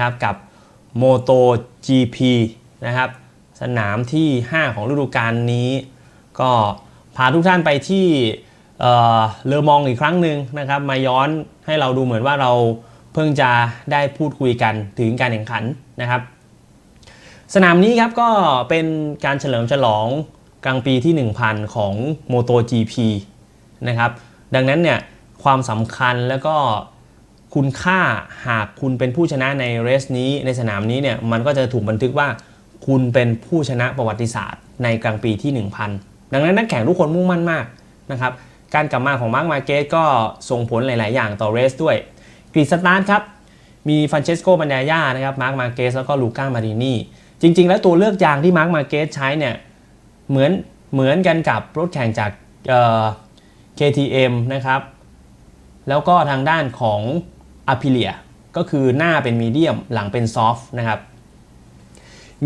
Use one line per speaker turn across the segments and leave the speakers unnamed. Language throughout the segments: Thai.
นะครับกับ Moto GP นะครับสนามที่ 5 ของฤดูกาลนี้ ก็พาทุกท่านไปที่เอ่อเลอมองอีกครั้งหนึ่งนะครับ มาย้อนให้เราดูเหมือนว่าเราเพิ่งจะได้พูดคุยกันถึงการแข่งขันนะครับ สนามนี้ครับก็เป็นการเฉลิมฉลองกลางปีที่ 1000 ของ MotoGP นะครับ ดังนั้นเนี่ยความสำคัญแล้วก็ คุณค่าหากคุณเป็นผู้ชนะในเรสนี้ในสนามนี้เนี่ยมันก็จะถูกบันทึกว่าคุณเป็นผู้ชนะประวัติศาสตร์ในกลางปีที่ 1000 ดังนั้นนักแข่งทุกคนมุ่งมั่นมากนะครับการกลับมาของมาร์คมาเกสก็ส่งผลหลาย ๆ อย่างต่อเรสด้วยกรีสตาร์ทครับมีฟรานเชสโกบันยาย่านะครับมาร์คมาเกสแล้วก็ลูก้ามารินีจริง ๆ แล้วตัวเลือกยางที่มาร์คมาเกสใช้เนี่ยเหมือนเหมือนกันกับรถแข่งจากเอ่อ KTM นะครับแล้วก็ทางด้านของ a p i l i a ก็คือหน้าเป็นมีเดียมหลังเป็นซอฟต์นะครับ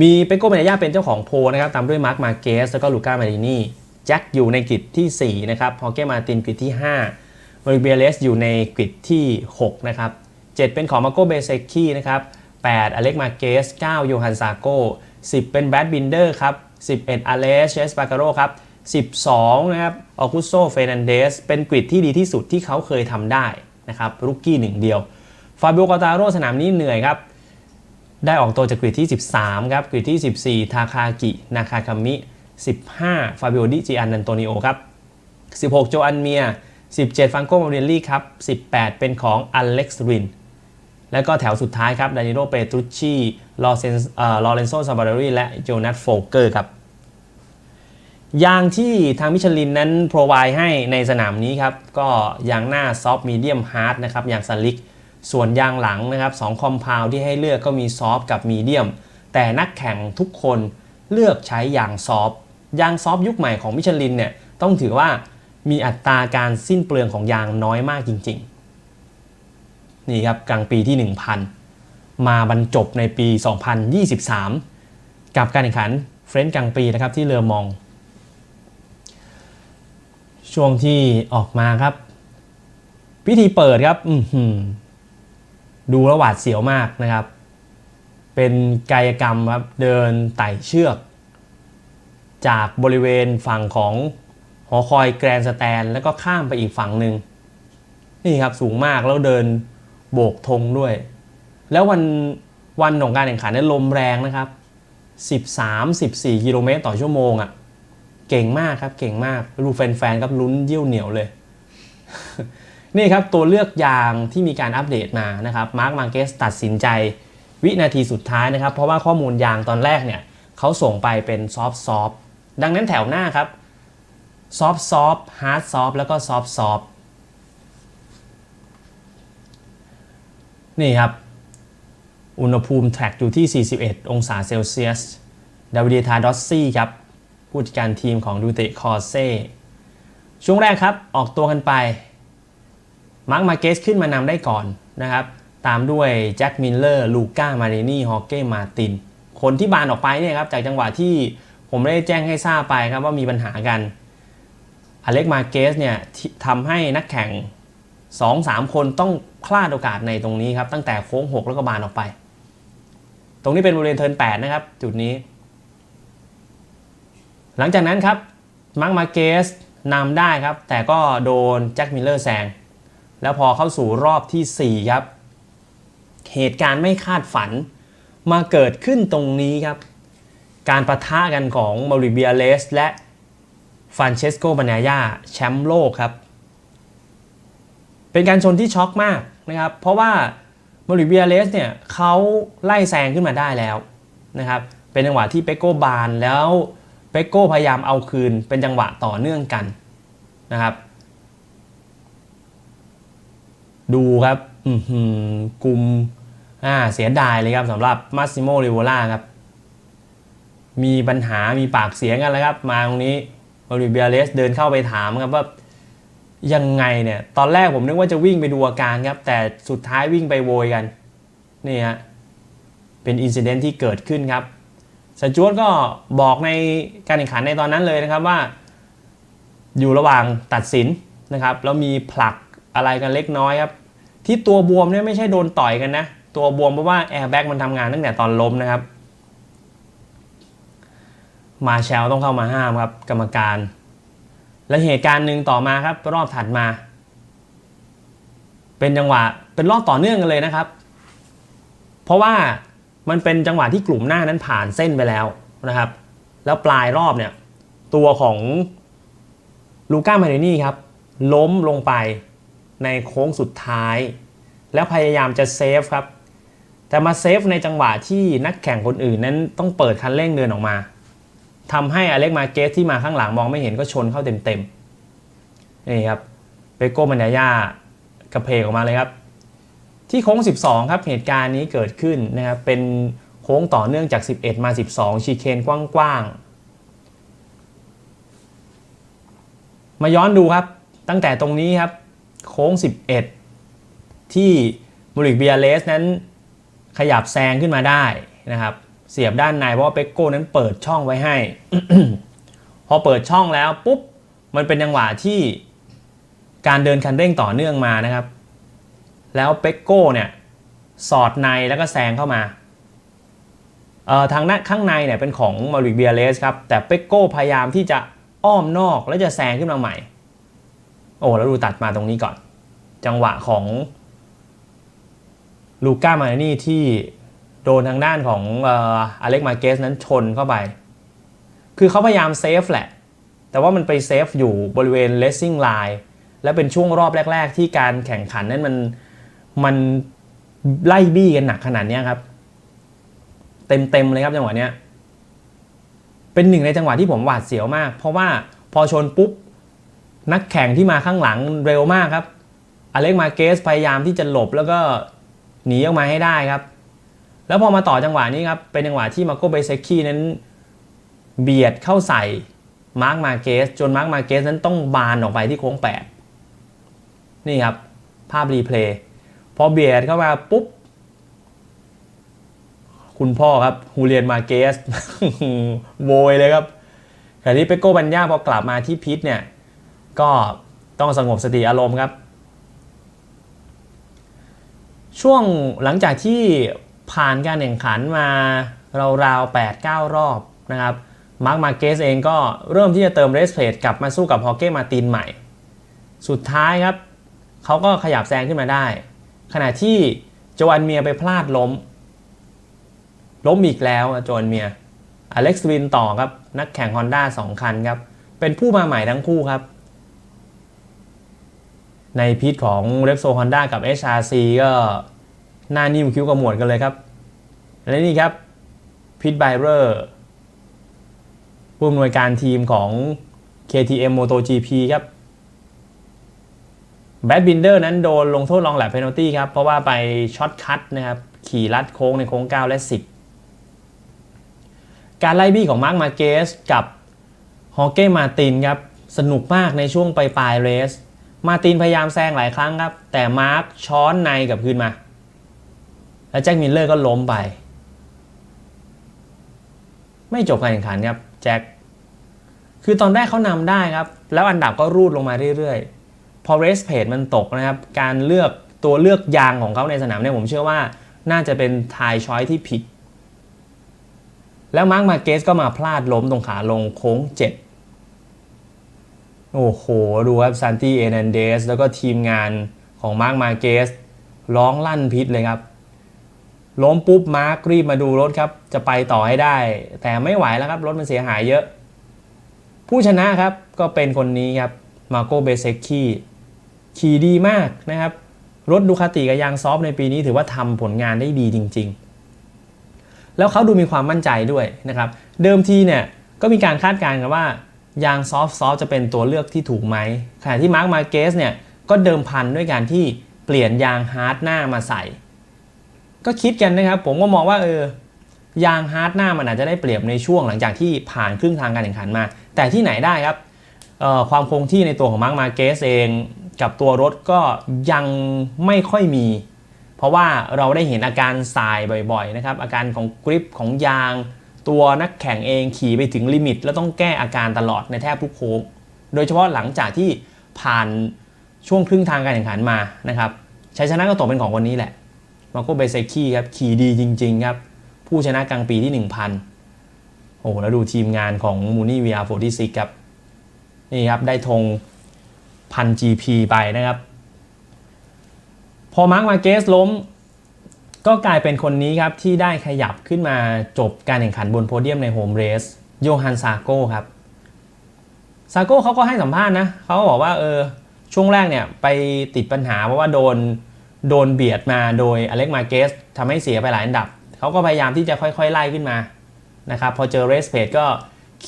มีเปโก้เมเนยาเป็นเจ้าของโพลนะครับตามด้วยมาร์คมาเกสแล้วก็ลูก้ามารินีแจ็คอยู่ในกริดที่ 4 นะครับฮอเก้มาตินกริดที่5มาริเบียเลสอยู่ในกริดที่ 6 นะครับ 7 เป็นของมาโกเบเซคีนะครับ8อเล็กมาเกส9โยฮันซาโก10 เป็นแบดบินเดอร์ครับ11อเลสเชสปาการโรครับ12นะครับออกุโซเฟนันเดสเป็นกริดที่ดีที่สุดที่เขาเคยทำได้ นะครับรุกกี้หนึ่งเดียว ฟาบิโอกาตาโรสนามนี้เหนื่อยครับ ได้ออกตัวจากกริดที่ 13 ครับกริดที่ 14 ทาคากิ นาคาคามิ 15 ฟาบิโอดิจิอันนันโตนิโอครับ 16 โจอันเมีย 17 ฟังโกมาเรลลี่ครับ 18 เป็นของอเล็กซ์ริน แล้วก็แถวสุดท้ายครับ ดานิโล เปตรุชชีลอเซนลอเรนโซซาบาร์รีและโจนาธโฟเกอร์ครับ ยางที่ทางมิชลินนั้นโปรไวให้ในสนามนี้ครับ ก็ยางหน้าซอฟต์มีเดียมฮาร์ดนะครับยางสลิกส่วนยางหลังนะครับ2คอมพาวที่ให้เลือกก็มีซอฟต์กับมีเดียมแต่นักแข่งทุกคนเลือกใช้ยางซอฟต์ยางซอฟต์ยุคใหม่ของมิชลินเนี่ยต้องถือว่ามีอัตราการสิ้นเปลืองของยางน้อยมากจริง ๆ นี่ครับกลางปีที่ 1000 มาบรรจบในปี 2023 กับการแข่งขันเฟรนซ์กลางปีนะครับที่เรือมอง ช่วงที่ออกมาครับ พิธีเปิดครับดูแล้วหวาดเสียวมากนะครับ เป็นกายกรรมครับเดินไต่เชือก จากบริเวณฝั่งของหอคอยแกรนสแตน แล้วก็ข้ามไปอีกฝั่งหนึ่งนี่ครับสูงมากแล้วเดินโบกธงด้วย แล้ววันวันของการแข่งขันนี่ลมแรงนะครับ 13-14 กิโลเมตรต่อชั่วโมงอะ่ะ เก่งมากครับ เก่งมากดูแฟนๆครับลุ้นเยี่ยวเหนียวเลย นี่ครับตัวเลือกยางที่มีการอัปเดตมานะครับมาร์คมาเกสตัดสินใจวินาทีสุดท้ายนะครับ เพราะว่าข้อมูลยางตอนแรกเนี่ยเขาส่งไปเป็นซอฟซอฟดังนั้นแถวหน้าครับซอฟซอฟฮาร์ดซอฟแล้วก็ซอฟซอฟนี่ครับ อุณหภูมิแทร็กอยู่ที่ 41 องศาเซลเซียสดาวิดทาดอสซี่ครับ ผู้จัดการทีมของดูเตคอร์เซช่วงแรกครับออกตัวกันไปมาร์คมาเกสขึ้นมานำได้ก่อนนะครับ ตามด้วยแจ็คมิลเลอร์ลูก้ามาเรนี่ฮอเก้มาติน คนที่บานออกไปเนี่ยครับจากจังหวะที่ผมได้แจ้งให้ทราบไปครับว่ามีปัญหากันอเล็กมาเกสเนี่ยทำให้นักแข่ง 2-3 คนต้องพลาดโอกาสในตรงนี้ครับ ตั้งแต่โค้ง 6 แล้วก็บานออกไป ตรงนี้เป็นบริเวณเทิร์น8นะครับ จุดนี้ หลังจากนั้นครับมาร์คมาเกสนำได้ครับ แต่ก็โดนแจ็คมิลเลอร์แซงแล้วพอเข้าสู่รอบที่ 4 ครับ เหตุการณ์ไม่คาดฝันมาเกิดขึ้นตรงนี้ครับ การประทะกันของมาริเบียเลสและฟรานเชสโกบานายาแชมป์โลกครับ เป็นการชนที่ช็อกมากนะครับ เพราะว่ามาริเบียเลสเนี่ยเขาไล่แซงขึ้นมาได้แล้วนะครับ เป็นจังหวะที่เปโกบานแล้ว เปโก้พยายามเอาคืนเป็นจังหวะต่อเนื่องกันนะครับ ดูครับกลุ่มอ่าเสียดายเลยครับสำหรับมาซิโมริโวล่าครับ มีปัญหามีปากเสียงกันแล้วครับ มาตรงนี้มาริเบียเลสเดินเข้าไปถามครับว่ายังไงเนี่ย ตอนแรกผมนึกว่าจะวิ่งไปดูอาการครับ แต่สุดท้ายวิ่งไปโวยกัน นี่ฮะ เป็นอินซิเดนที่เกิดขึ้นครับ สจวตก็บอกในการแข่งขันในตอนนั้นเลยนะครับว่า อยู่ระหว่างตัดสินนะครับแล้วมีผลักอะไรกันเล็กน้อยครับที่ตัวบวมเนี่ยไม่ใช่โดนต่อยกันนะตัวบวมเพราะว่าแอร์แบ็กมันทำงานตั้งแต่ตอนล้มนะครับ มาแชลต้องเข้ามาห้ามครับกรรมการ และเหตุการณ์หนึ่งต่อมาครับ รอบถัดมา เป็นจังหวะเป็นรอบต่อเนื่องกันเลยนะครับ เพราะว่า มันเป็นจังหวะที่กลุ่มหน้านั้นผ่านเส้นไปแล้วนะครับ แล้วปลายรอบเนี่ยตัวของลูก้ามาเรนี่ครับล้มลงไปในโค้งสุดท้าย แล้วพยายามจะเซฟครับ แต่มาเซฟในจังหวะที่นักแข่งคนอื่นนั้นต้องเปิดคันเร่งเดินออกมาทำให้อเล็กมาเกสที่มาข้างหลังมองไม่เห็นก็ชนเข้าเต็มๆนี่ครับเปโก้มันยาย่ากระเพกออกมาเลยครับ ที่โค้ง 12 ครับ เหตุการณ์นี้เกิดขึ้นนะครับ เป็นโค้งต่อเนื่องจาก 11 มา 12 ชีเคนกว้างๆ มาย้อนดูครับ ตั้งแต่ตรงนี้ครับ โค้ง 11 ที่มูริกเบียเลสนั้นขยับแซงขึ้นมาได้นะครับ เสียบด้านในเพราะว่าเปกโก้นั้นเปิดช่องไว้ให้ พอเปิดช่องแล้วปุ๊บ มันเป็นจังหวะที่การเดินคันเร่งต่อเนื่องมานะครับ แล้วเปกโก้เนี่ยสอดในแล้วก็แซงเข้ามาทางด้านข้างในเนี่ยเป็นของมาริเบียเลสครับ แต่เปกโก้พยายามที่จะอ้อมนอกแล้วจะแซงขึ้นมาใหม่ โอ้แล้วดูตัดมาตรงนี้ก่อน จังหวะของลูก้ามาเนี่ที่โดนทางด้านของอเล็กมาเกสนั้นชนเข้าไป คือเขาพยายามเซฟแหละ แต่ว่ามันไปเซฟอยู่บริเวณเลสซิ่งไลน์และเป็นช่วงรอบแรก ๆ ที่การแข่งขันนั้นมัน มันไล่บี้กันหนักขนาดนี้ครับ เต็มๆเลยครับจังหวะเนี้ย เป็นหนึ่งในจังหวะที่ผมหวาดเสียวมาก เพราะว่าพอชนปุ๊บนักแข่งที่มาข้างหลังเร็วมากครับ อเล็กมาเกสพยายามที่จะหลบแล้วก็หนีออกมาให้ได้ครับ แล้วพอมาต่อจังหวะนี้ครับ เป็นจังหวะที่มาโกเบเซคีนั้น เบียดเข้าใส่มาร์กมาเกสจนมาร์กมาเกสนั้นต้องบานออกไปที่โค้ง8นี่ครับ ภาพรีเพลย์ พอเบียดเข้ามาปุ๊บ คุณพ่อครับฮูเลียนมาเกสโวยเลยครับแต่ที่เปโก้บัญญาพอกลับมาที่พิษเนี่ย ก็ต้องสงบสติอารมณ์ครับ ช่วงหลังจากที่ผ่านการแข่งขันมาราวๆ8-9 รอบนะครับมาร์คมาเกสเองก็เริ่มที่จะเติมเรสเพลดกลับมาสู้กับฮอเก้มาตินใหม่ สุดท้ายครับ เขาก็ขยับแซงขึ้นมาได้ ขณะที่โจอันเมียไปพลาดล้ม ล้มอีกแล้วโจอันเมียอเล็กซ์วินต่อครับ นักแข่ง Honda 2คันครับ เป็นผู้มาใหม่ทั้งคู่ครับ ในพิษของ r e p s o Honda กับ HRC ก็หน้านิ่มคิ้วกระหมวดกันเลยครับ และนี่ครับพิทไบเรอร์ผู้อำนวยการทีมของ KTM MotoGP ครับ แบดบินเดอร์นั้นโดนลงโทษลองแลบเพนัลตี้ครับ เพราะว่าไปช็อตคัทนะครับ ขี่ลัดโค้งในโค้ง 9 และ 10 การไล่บี้ของมาร์คมาเกสกับฮอเก้มาตินครับ สนุกมากในช่วงปลายเรส มาตินพยายามแซงหลายครั้งครับ แต่มาร์คช้อนในกับคืนมา แล้วแจ็คมิลเลอร์ก็ล้มไป ไม่จบการแข่งขันครับ แจ็คคือตอนแรกเขานำได้ครับ แล้วอันดับก็รูดลงมาเรื่อยๆ พอเรสเพจมันตกนะครับ การเลือกตัวเลือกยางของเขาในสนามเนี่ยผมเชื่อว่าน่าจะเป็นทายช้อยที่ผิด แล้วมาร์คมาเกสก็มาพลาดล้มตรงขาลงโค้ง 7 โอ้โห ดูครับซันตี้เอนันเดสแล้วก็ทีมงานของมาร์คมาเกสร้องลั่นพิษเลยครับ ล้มปุ๊บมาร์ครีบมาดูรถครับ จะไปต่อให้ได้ แต่ไม่ไหวแล้วครับ รถมันเสียหายเยอะ ผู้ชนะครับก็เป็นคนนี้ครับมาโกเบเซคี ขี่ดีมากนะครับ รถดูคาติกับยางซอฟในปีนี้ถือว่าทำผลงานได้ดีจริง ๆ แล้วเขาดูมีความมั่นใจด้วยนะครับ เดิมทีเนี่ยก็มีการคาดการณ์กันว่ายางซอฟซอฟจะเป็นตัวเลือกที่ถูกไหมขณะที่มาร์คมาเกสเนี่ยก็เดิมพันด้วยการที่เปลี่ยนยางฮาร์ดหน้ามาใส่ ก็คิดกันนะครับ ผมก็มองว่าเออยางฮาร์ดหน้ามันอาจจะได้เปรียบในช่วงหลังจากที่ผ่านครึ่งทางการแข่งขันมา แต่ที่ไหนได้ครับความคงที่ในตัวของมาร์คมาเกสเอง กับตัวรถก็ยังไม่ค่อยมี เพราะว่าเราได้เห็นอาการสายบ่อยๆนะครับอาการของกริปของยาง ตัวนักแข่งเองขี่ไปถึงลิมิต แล้วต้องแก้อาการตลอดในแทบทุกโค้งโดยเฉพาะหลังจากที่ผ่านช่วงครึ่งทางการแข่งขันมานะครับชัยชนะก็ตกเป็นของวันนี้แหละมาโกเบเซคีครับขี่ดีจริงๆครับผู้ชนะกลางปีที่ 1,000 โอ้โหแล้วดูทีมงานของมูนี่ VR46 ครับนี่ครับได้ธง พัน GP ไปนะครับ พอมาร์คมาเกสล้ม ก็กลายเป็นคนนี้ครับ ที่ได้ขยับขึ้นมาจบการแข่งขันบนโพเดียมในโฮมเรสโยฮันซาโก้ครับซาโก้เขาก็ให้สัมภาษณ์นะเขาก็บอกว่าเออช่วงแรกเนี่ยไปติดปัญหาเพราะว่าโดนโดนเบียดมาโดยอเล็กมาเกสทำให้เสียไปหลายอันดับ เขาก็พยายามที่จะค่อยๆ ไล่ขึ้นมานะครับพอเจอเรสเพจก็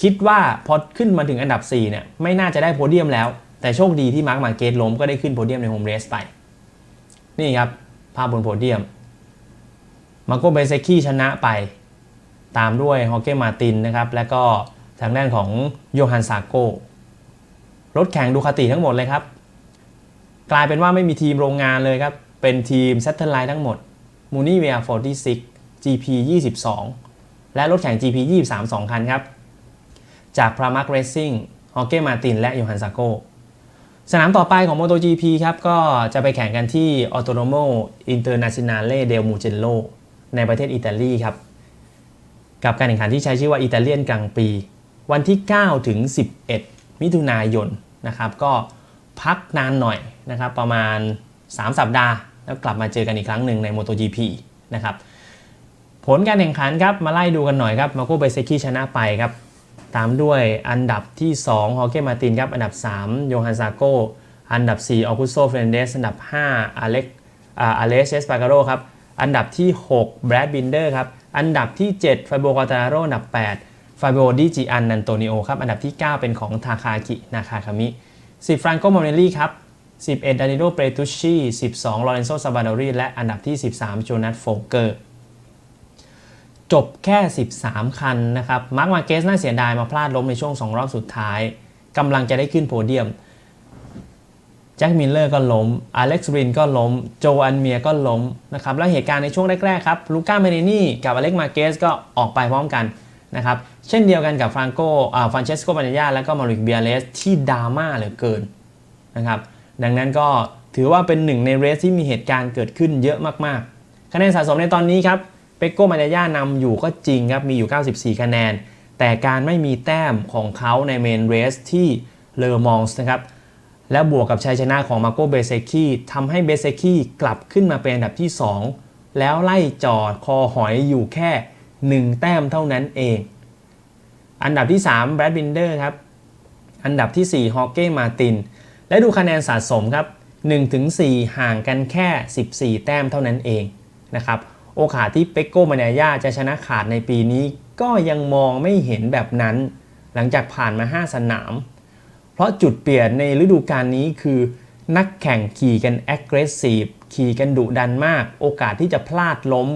คิดว่าพอขึ้นมาถึงอันดับ 4 เนี่ย ไม่น่าจะได้โพเดียมแล้ว แต่โชคดีที่มาร์คมาเกสล้มก็ได้ขึ้นโพเดียมในโฮมเรสไป นี่ครับ ภาพบนโพเดียม มาโกเบเซคีชนะไป ตามด้วยฮอเกมาตินนะครับ และก็ทางด้านของโยฮันซาโกรถแข่งดูคาติทั้งหมดเลยครับ กลายเป็นว่าไม่มีทีมโรงงานเลยครับ เป็นทีม s a t เท l ไลท์ทั้งหมด m u n i v e r 46 GP 22 และรถแข่ง GP 23 2 คันครับ จาก p r a m a r k Racing ฮอเกมาตินและโยฮันซาโก สนามต่อไปของ MotoGP ครับก็จะไปแข่งกันที่ Autonomo Internazionale del Mugello ในประเทศอิตาลีครับ กับการแข่งขันที่ใช้ชื่อว่าอิตาเลียนกลางปี วันที่ 9 ถึง 11 มิถุนายนนะครับ ก็พักนานหน่อยนะครับ ประมาณ 3 สัปดาห์ แล้วกลับมาเจอกันอีกครั้งหนึ่งใน MotoGP นะครับ ผลการแข่งขันครับมาไล่ดูกันหน่อยครับมาโกเบเซคีชนะไปครับ ตามด้วยอันดับที่2ฮอเก้มาตินครับ อันดับ 3 โยฮันซาโก อันดับ 4 ออกุโตเฟรนเดส อันดับ 5 อเล็กอาเลสเอสปาการโรครับ อันดับที่ 6 แบรดบินเดอร์ครับ อันดับที่ 7 ฟาโบกาตาโร อันดับ 8 ฟาโบดิจิอันนันโตนิโอครับ อันดับที่ 9 เป็นของทาคากิ นาคาคามิ 10 ฟรานโกมอเนลลี่ครับ 11ดานิโล เปรตุชชี12ลอเรนโซซาบาดอรี และอันดับที่ 13 โจนัสโฟเกอร์ จบแค่ 13 คันนะครับมาร์คมาเกสน่าเสียดายมาพลาดล้มในช่วง 2 รอบสุดท้ายกำลังจะได้ขึ้นโพเดียมแจ็คมิลเลอร์ก็ล้มอเล็กซ์รินก็ล้ม โจอันเมียก็ล้มนะครับ แล้วเหตุการณ์ในช่วงแรก ๆ ครับ ลูก้าเมเนนี่กับอเล็กมาเกสก็ออกไปพร้อมกันนะครับ เช่นเดียวกันกับฟรานโกอ่าฟรานเชสโกปาญญา และก็มาริกเบียเลสที่ดราม่าเหลือเกินนะครับ ดังนั้นก็ถือว่าเป็นหนึ่งในเรสที่มีเหตุการณ์เกิดขึ้นเยอะมากๆ คะแนนสะสมในตอนนี้ครับ เปโก้มาญญานำอยู่ก็จริงครับ มีอยู่ 94 คะแนน แต่การไม่มีแต้มของเขาในเมนเรสที่เลอมองส์นะครับ และบวกกับชัยชนะของมาโกเบเซคีทำให้เบเซคีกลับขึ้นมาเป็นอันดับที่ 2 แล้วไล่จอดคอหอยอยู่แค่ 1 แต้มเท่านั้นเอง อันดับที่3แบรดบินเดอร์ครับ อันดับที่4ฮอเก้มาติน และดูคะแนนสะสมครับ1-4 ห่างกันแค่ 14 แต้มเท่านั้นเองนะครับ โอกาสที่เปกโกมาเนียาจะชนะขาดในปีนี้ ก็ยังมองไม่เห็นแบบนั้น หลังจากผ่านมา 5 สนาม เพราะจุดเปลี่ยนในฤดูกาลนี้คือนักแข่งขี่กัน aggressive ขี่กันดุดันมาก โอกาสที่จะพลาดล้ม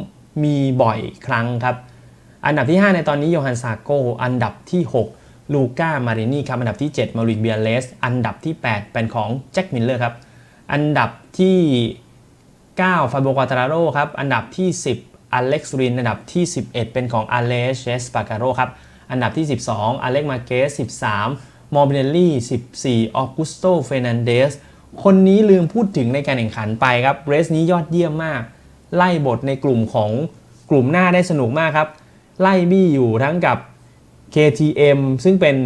มีบ่อยครั้งครับ อันดับที่ 5 ในตอนนี้โยฮันซาโกอันดับที่ 6 ลูก้ามารินีครับ อันดับที่ 7 มาริกเบียเลส อันดับที่ 8 เป็นของแจ็คมิลเลอร์ครับ อันดับที่ 9ฟาโบกาตาราโรครับ อันดับที่ 10อเล็กซ์ริน อันดับที่ 11 เป็นของอเลเชสปาการโรครับ อันดับที่ 12อเล็กมาเกส13 มอร์บิเนลลี่14ออกุสโตเฟนันเดส คนนี้ลืมพูดถึงในการแข่งขันไปครับ เรสนี้ยอดเยี่ยมมาก ไล่บทในกลุ่มของกลุ่มหน้าได้สนุกมากครับ ไล่บี้อยู่ทั้งกับ KTM ซึ่งเป็น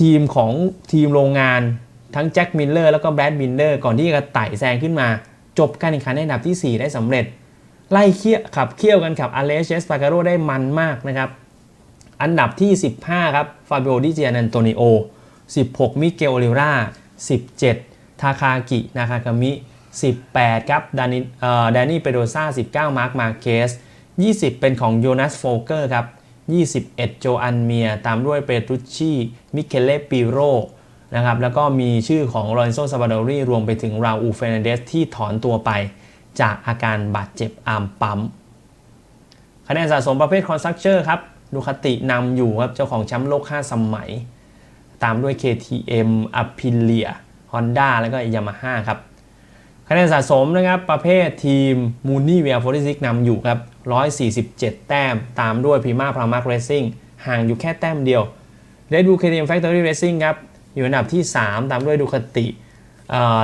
ทีมของทีมโรงงานทั้งแจ็คมิลเลอร์แล้วก็แบรดมินเดอร์ก่อนที่จะไต่แซงขึ้นมา จบการแข่งขันในอันดับที่ 4 ได้สำเร็จ ไล่เคี่ยวขับเคี่ยวกันกับอเลเชสปาการโรได้มันมากนะครับ อันดับที่ 15 ครับฟาเบโอดิเจียนันโตนิโอ 16 มิเกลโอลิรา17 ทาคากิ นาคากามิ 18 ครับดานิเอ่อดานี่เปโดซา19 มาร์ค มาเกส20 เป็นของโยนัสโฟเกอร์ครับ 21 โจอันเมีย ตามด้วยเปตรุชชีมิเคเลปิโร นะครับแล้วก็มีชื่อของลอเรนโซซาบาดอรีรวมไปถึงราอูเฟรนเดสที่ถอนตัวไปจากอาการบาดเจ็บอาร์มปั๊มคะแนนสะสมประเภทคอนสตรักเจอร์ครับดูคตินำอยู่ครับ เจ้าของแชมป์โลก 5 สมัย ตามด้วย KTM a p i l i a Honda แล้วก็ Yamaha ครับ คะแนนสะสมนะครับ ประเภททีม m o o n i v e r 46นำอยู่ครับ 147 แต้ม ตามด้วย Prima p r a m a r Racing ห่างอยู่แค่แต้มเดียว Red Bull KTM Factory Racing ครับ อยู่อันดับที่ 3 ตามด้วยดูคติ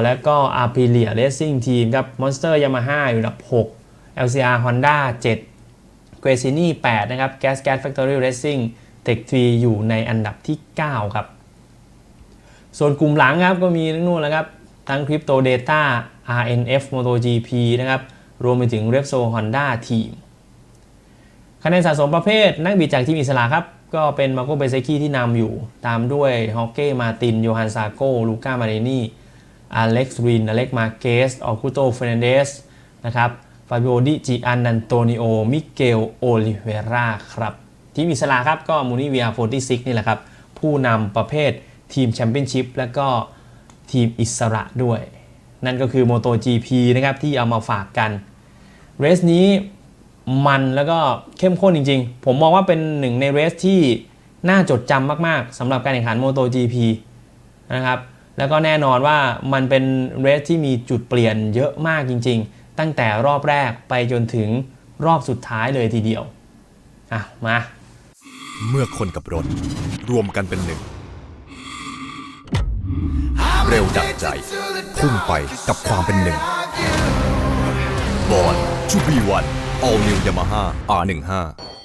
แล้วก็ a p i l i a Racing Team ครับ Monster Yamaha อยู่อันดับ 6 LCR Honda 7 g r a c i n i 8นะครับ Gas Gas Factory Racing Tech 3อยู่ในอันดับที่ 9 ครับ ส่วนกลุ่มหลังครับก็มีทั้งนู่นแล้วครับ ทั้ง Crypto Data RNF MotoGP นะครับ รวมไปถึง r e p s o Honda Team คะแนนสะสมประเภทนักบิดจากทีมอิสระครับ ก็เป็นมาโกเบเซกี้ที่นำอยู่ ตามด้วยฮอกเก้มาตินโยฮันซาโกลูก้ามาเรนี่อเล็กซ์รินอเล็กมาเกสออคุโตเฟรนเดสนะครับฟาบิโอดิจิอันนันโตนิโอมิเกลโอลิเวราครับทีมอิสระครับก็มูนิเวีย46 นี่แหละครับ ผู้นำประเภททีมแชมเปี้ยนชิพและก็ทีมอิสระด้วย นั่นก็คือ MotoGP นะครับที่เอามาฝากกัน เรสนี้ มันแล้วก็เข้มข้นจริง ๆ ผมมองว่าเป็นหนึ่งในเรสที่น่าจดจำมากๆสำหรับการแข่งขัน MotoGP นะครับ แล้วก็แน่นอนว่ามันเป็นเรสที่มีจุดเปลี่ยนเยอะมากจริง ๆ ตั้งแต่รอบแรกไปจนถึงรอบสุดท้ายเลยทีเดียว อะ มา
เมื่อคนกับรถ รวมกันเป็นหนึ่ง เร็วดับใจ พุ่งไปกับความเป็นหนึ่งบอลชูบีวัน All New Yamaha R15